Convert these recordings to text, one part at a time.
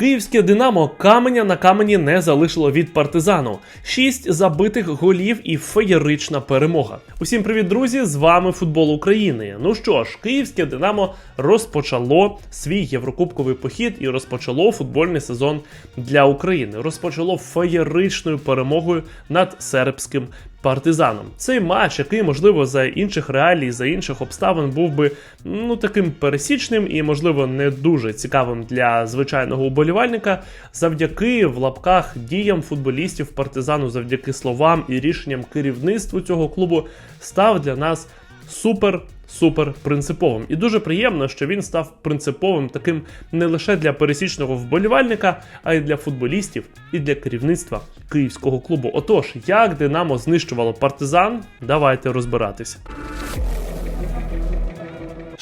Київське Динамо каменя на камені не залишило від партизану. Шість забитих голів і феєрична перемога. Усім привіт, друзі! З вами футбол України. Ну що ж, Київське Динамо розпочало свій єврокубковий похід і розпочало футбольний сезон для України. Розпочало феєричною перемогою над сербським партизаном. Цей матч, який, можливо, за інших реалій, за інших обставин, був би ну таким пересічним і, можливо, не дуже цікавим для звичайного уболівальника, завдяки в лапках діям футболістів партизану, завдяки словам і рішенням керівництву цього клубу, став для нас супер. Супер принциповим. І дуже приємно, що він став принциповим таким не лише для пересічного вболівальника, а й для футболістів і для керівництва київського клубу. Отож, як Динамо знищувало партизан, давайте розбиратися.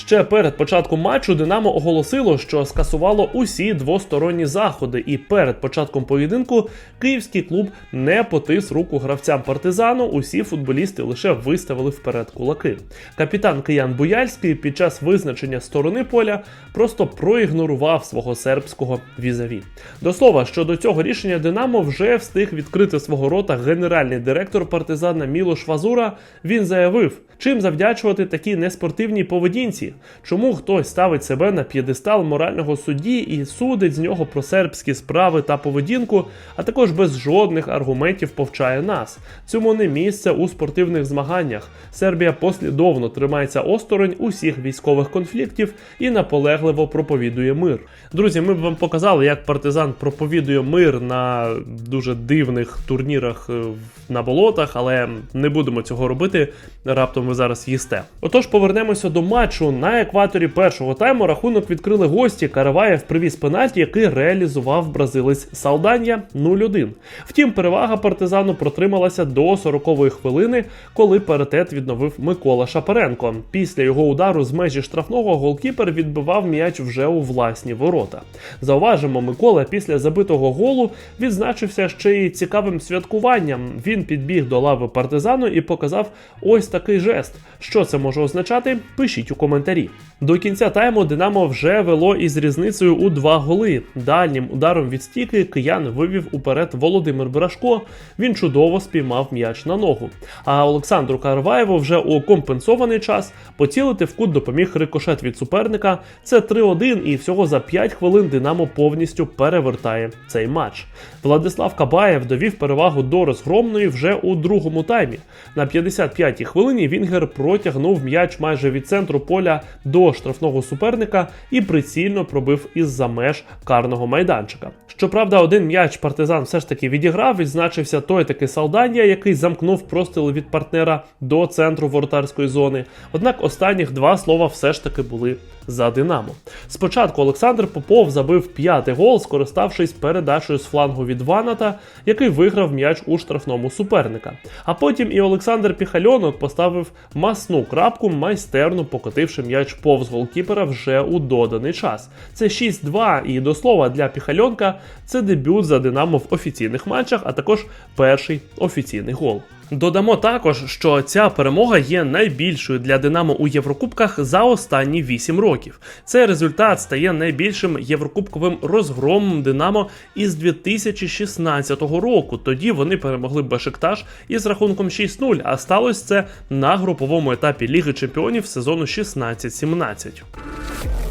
Ще перед початком матчу Динамо оголосило, що скасувало усі двосторонні заходи, і перед початком поєдинку київський клуб не потис руку гравцям партизану. Усі футболісти лише виставили вперед кулаки. Капітан Киян Буяльський під час визначення сторони поля просто проігнорував свого сербського візаві. До слова, що до цього рішення Динамо вже встиг відкрити свого рота генеральний директор партизана Мілош Вазура. Він заявив, чим завдячувати такій неспортивній поведінці. Чому хтось ставить себе на п'єдестал морального судді і судить з нього про сербські справи та поведінку, а також без жодних аргументів повчає нас. Цьому не місце у спортивних змаганнях. Сербія послідовно тримається осторонь усіх військових конфліктів і наполегливо проповідує мир. Друзі, ми б вам показали, як партизан проповідує мир на дуже дивних турнірах е, на болотах, але не будемо цього робити. Раптом ви зараз їсте. Отож, повернемося до матчу. На екваторі першого тайму рахунок відкрили гості. Караваєв привіз пенальті, який реалізував бразилець Салданія 0-1. Втім, перевага партизану протрималася до 40-ї хвилини, коли паритет відновив Микола Шапаренко. Після його удару з межі штрафного голкіпер відбивав м'яч вже у власні ворота. Зауважимо, Микола після забитого голу відзначився ще й цікавим святкуванням. Він підбіг до лави партизану і показав ось такий жест. Що це може означати? Пишіть у коментарі. До кінця тайму Динамо вже вело із різницею у два голи. Дальнім ударом від стійки киян вивів уперед Володимир Брашко. Він чудово спіймав м'яч на ногу. А Олександру Карваєву вже у компенсований час поцілити в кут допоміг рикошет від суперника. Це 3-1, і всього за 5 хвилин Динамо повністю перевертає цей матч. Владислав Кабаєв довів перевагу до розгромної вже у другому таймі. На 55-й хвилині Вінгер протягнув м'яч майже від центру поля до штрафного суперника і прицільно пробив із-за меж карного майданчика. Щоправда, один м'яч партизан все ж таки відіграв, відзначився той таки Салданія, який замкнув простріл від партнера до центру воротарської зони. Однак останніх два слова все ж таки були за Динамо. Спочатку Олександр Попов забив п'ятий гол, скориставшись передачею з флангу від Ваната, який виграв м'яч у штрафному суперника. А потім і Олександр Піхальонок поставив масну крапку, майстерно покотивши м'яч повз голкіпера вже у доданий час. Це 6-2, і до слова для Піхальонка це дебют за Динамо в офіційних матчах, а також перший офіційний гол. Додамо також, що ця перемога є найбільшою для Динамо у Єврокубках за останні 8 років. Цей результат стає найбільшим єврокубковим розгромом Динамо із 2016 року. Тоді вони перемогли Бешикташ із рахунком 6-0, а сталося це на груповому етапі Ліги Чемпіонів сезону 16-17.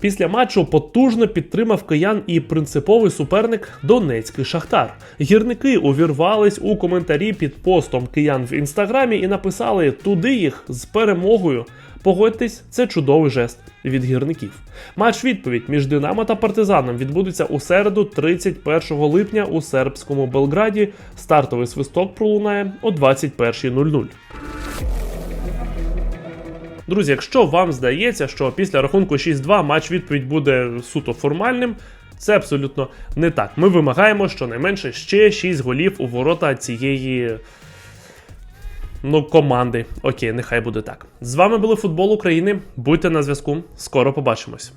Після матчу потужно підтримав киян і принциповий суперник Донецький Шахтар. Гірники увірвались у коментарі під постом киян в інстаграмі і написали туди їх з перемогою. Погодьтесь, це чудовий жест від гірників. Матч відповідь між Динамо та Партизаном відбудеться у середу, 31 липня у сербському Белграді. Стартовий свисток пролунає о 21.00. Друзі, якщо вам здається, що після рахунку 6-2 матч відповідь буде суто формальним, це абсолютно не так. Ми вимагаємо щонайменше ще 6 голів у ворота цієї. Ну, команди. Окей, нехай буде так. З вами були футбол України. Будьте на зв'язку. Скоро побачимось.